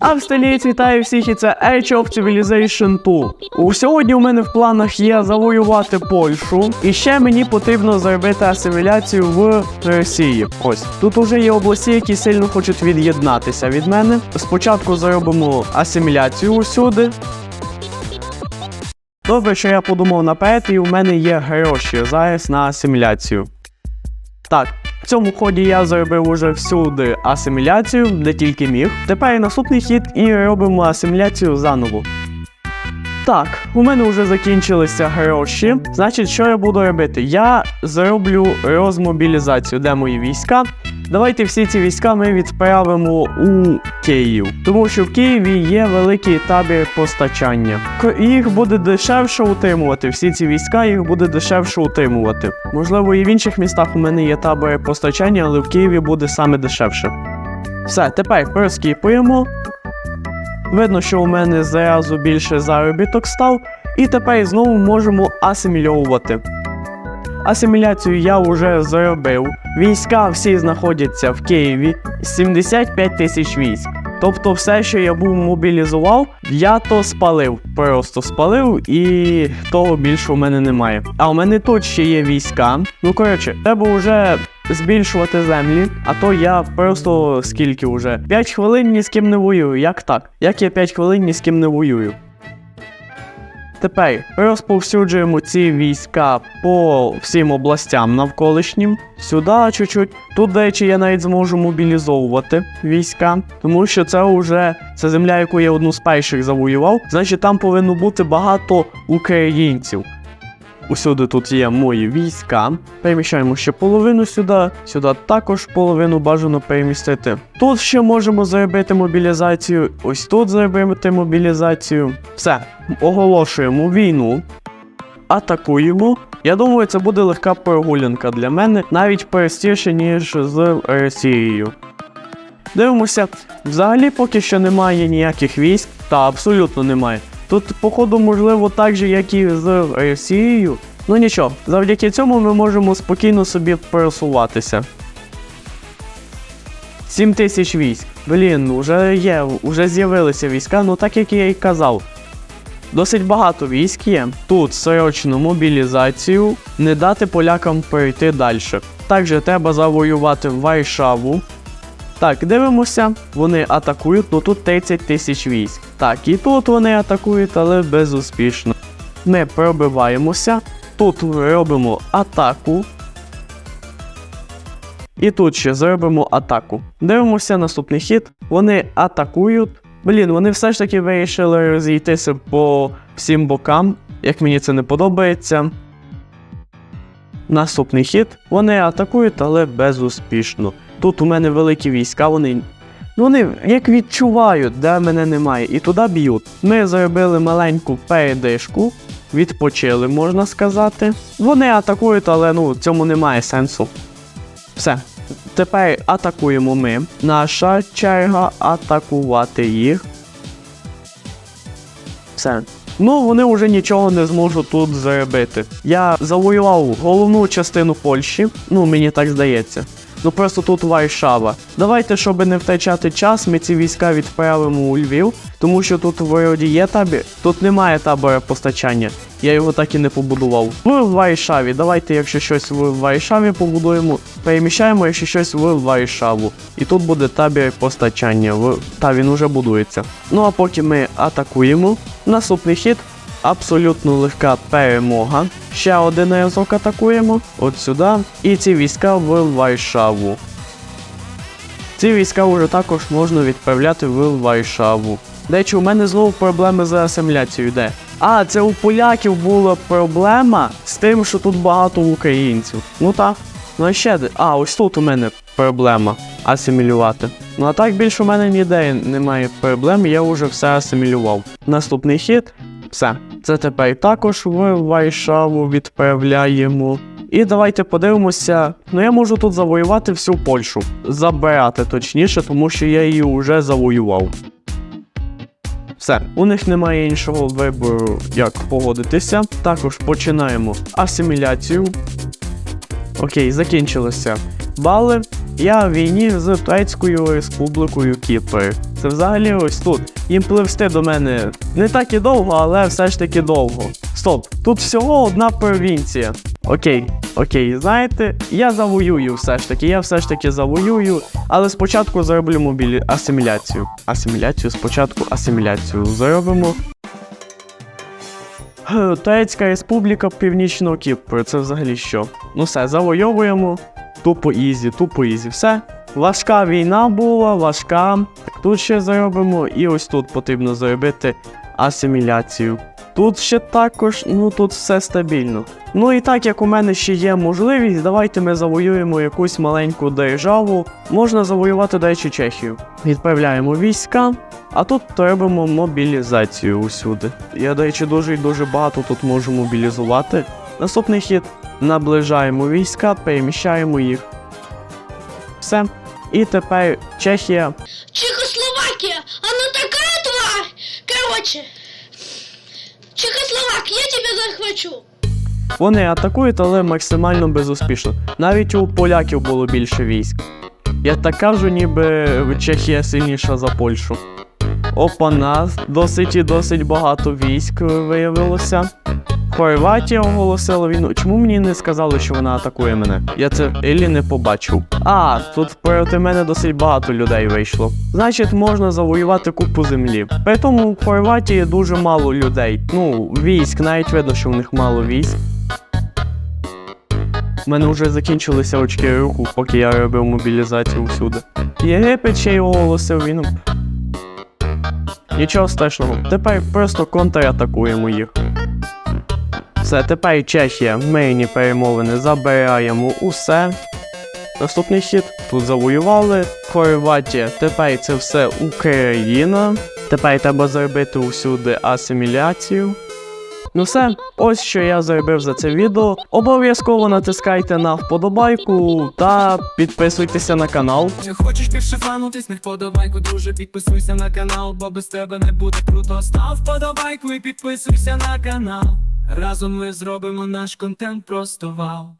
Австралієць вітаю всіх і це Age of Civilization 2. У сьогодні у мене в планах є завоювати Польщу, і ще мені потрібно зробити асиміляцію в Росії. Ось тут уже є області, які сильно хочуть від'єднатися від мене. Спочатку зробимо асиміляцію усюди. Добре, що я подумав наперед, і у мене є гроші зараз на асиміляцію. Так, цьому ході я зробив уже всюди асиміляцію, де тільки міг. Тепер наступний хід і робимо асиміляцію заново. Так, у мене вже закінчилися гроші. Значить, що я буду робити? Я зроблю розмобілізацію, де мої війська. Давайте всі ці війська ми відправимо у Київ, тому що в Києві є великий табір постачання. Їх буде дешевше утримувати. Всі ці війська їх буде дешевше утримувати. Можливо, і в інших містах у мене є табори постачання, але в Києві буде саме дешевше. Все, тепер проскіпуємо. Видно, що у мене зразу більше заробіток став, і тепер знову можемо асимільовувати. Асиміляцію я вже зробив. Війська всі знаходяться в Києві 75 тисяч військ. Тобто, все, що я був мобілізував, я то спалив. Просто спалив, і того більше у мене немає. А у мене тут ще є війська. Ну коротше, треба вже збільшувати землі, а то я просто скільки вже? 5 хвилин ні з ким не воюю. Як так? Як я 5 хвилин ні з ким не воюю? Тепер розповсюджуємо ці війська по всім областям навколишнім. Сюди чуть-чуть. Тут, до речі, я навіть зможу мобілізовувати війська, тому що це вже це земля, яку я одну з перших завоював. Значить, там повинно бути багато українців. Усюди тут є мої війська. Переміщаємо ще половину сюди. Сюди також половину бажано перемістити. Тут ще можемо зробити мобілізацію. Ось тут зробити мобілізацію. Все, оголошуємо війну. Атакуємо. Я думаю, це буде легка прогулянка для мене, навіть простіше, ніж з Росією. Дивимося, взагалі поки що немає ніяких військ, та абсолютно немає. Тут, походу, можливо, так же, як і з Росією. Ну нічого, завдяки цьому ми можемо спокійно собі пересуватися. 7 тисяч військ. Блін, вже є, вже з'явилися війська, ну так як я і казав. Досить багато військ є. Тут срочну мобілізацію, не дати полякам перейти далі. Також треба завоювати Варшаву. Так, дивимося, вони атакують, ну тут 30 тисяч військ. Так, і тут вони атакують, але безуспішно. Ми пробиваємося, тут робимо атаку. І тут ще зробимо атаку. Дивимося наступний хід. Вони атакують. Блін, вони все ж таки вирішили розійтися по всім бокам, як мені це не подобається. Наступний хід. Вони атакують, але безуспішно. Тут у мене великі війська, вони. Ну, вони як відчувають, де мене немає, і туди б'ють. Ми зробили маленьку передишку, відпочили, можна сказати. Вони атакують, але ну, цьому немає сенсу. Все. Тепер атакуємо ми. Наша черга атакувати їх. Все. Ну, вони вже нічого не зможуть тут зробити. Я завоював головну частину Польщі, ну мені так здається. Ну просто тут Варшава. Давайте, щоб не втрачати час, ми ці війська відправимо у Львів, тому що тут вроді є табір, тут немає табора постачання. Я його так і не побудував. В Варшаві. Давайте, якщо щось в Варшаві побудуємо, переміщаємо, якщо щось в Варшаву. І тут буде табір постачання. Та він уже будується. Ну а поки ми атакуємо. Наступний хід абсолютно легка перемога. Ще один разок атакуємо. От сюди. І ці війська в Варшаву. Ці війська вже також можна відправляти в Варшаву. До речі, у мене знову проблеми з асиміляцією йде. А, це у поляків була проблема з тим, що тут багато українців. Ну так. Ну а ще. А, ось тут у мене проблема асимілювати. Ну а так більше у мене ніде немає проблем, я вже все асимілював. Наступний хід. Все. Це тепер також в Варшаву відправляємо. І давайте подивимося. Ну я можу тут завоювати всю Польщу. Забирати точніше, тому що я її вже завоював. Все, у них немає іншого вибору, як погодитися. Також починаємо асиміляцію. Окей, закінчилися бали. Я в війні з Турецькою Республікою Кіпр. Це взагалі ось тут. Їм пливсти до мене не так і довго, але все ж таки довго. Стоп, тут всього одна провінція. Окей, окей, знаєте, я завоюю все ж таки, я все ж таки завоюю, але спочатку зроблю мобілі... асиміляцію. Асиміляцію, спочатку асиміляцію зробимо. Турецька республіка Північного Кіпру. Це взагалі що? Ну все, завойовуємо. Тупо ізі, тупо ізі. Все. Важка війна була, важка. Тут ще зробимо, і ось тут потрібно зробити асиміляцію. Тут ще також, ну тут все стабільно. Ну і так як у мене ще є можливість, давайте ми завоюємо якусь маленьку державу. Можна завоювати, до речі, Чехію. Відправляємо війська, а тут робимо мобілізацію усюди. Я, до речі, дуже і дуже багато тут можу мобілізувати. Наступний хід наближаємо війська, переміщаємо їх. Все. І тепер Чехія. Чехословакия, она такая тварь! Короче, Чехословак, я тебя захвачу! Вони атакують, але максимально безуспішно. Навіть у поляків було більше військ. Я так кажу, ніби Чехія сильніша за Польщу. Опана, досить і досить багато військ виявилося. Хорватія оголосила війну. Чому мені не сказали, що вона атакує мене? Я це Елі не побачив. А, тут проти мене досить багато людей вийшло. Значить, можна завоювати купу землі. При тому в Хорватії дуже мало людей. Ну, військ, навіть видно, що в них мало військ. У мене вже закінчилися очки руху, поки я робив мобілізацію всюди. Єгипет ще й оголосив війну. Нічого страшного. Тепер просто контратакуємо їх. Все, тепер Чехія, мирні перемовини, забираємо усе. Наступний хід тут завоювали. Хорватія, тепер це все Україна. Тепер треба зробити усюди асиміляцію. Ну все, ось що я зробив за це відео. Обов'язково натискайте на вподобайку та підписуйтеся на канал. Не хочеш більше фану, тисни вподобайку, друже, підписуйся на канал, бо без тебе не буде круто. Став вподобайку і підписуйся на канал. Разом ми зробимо наш контент просто вау.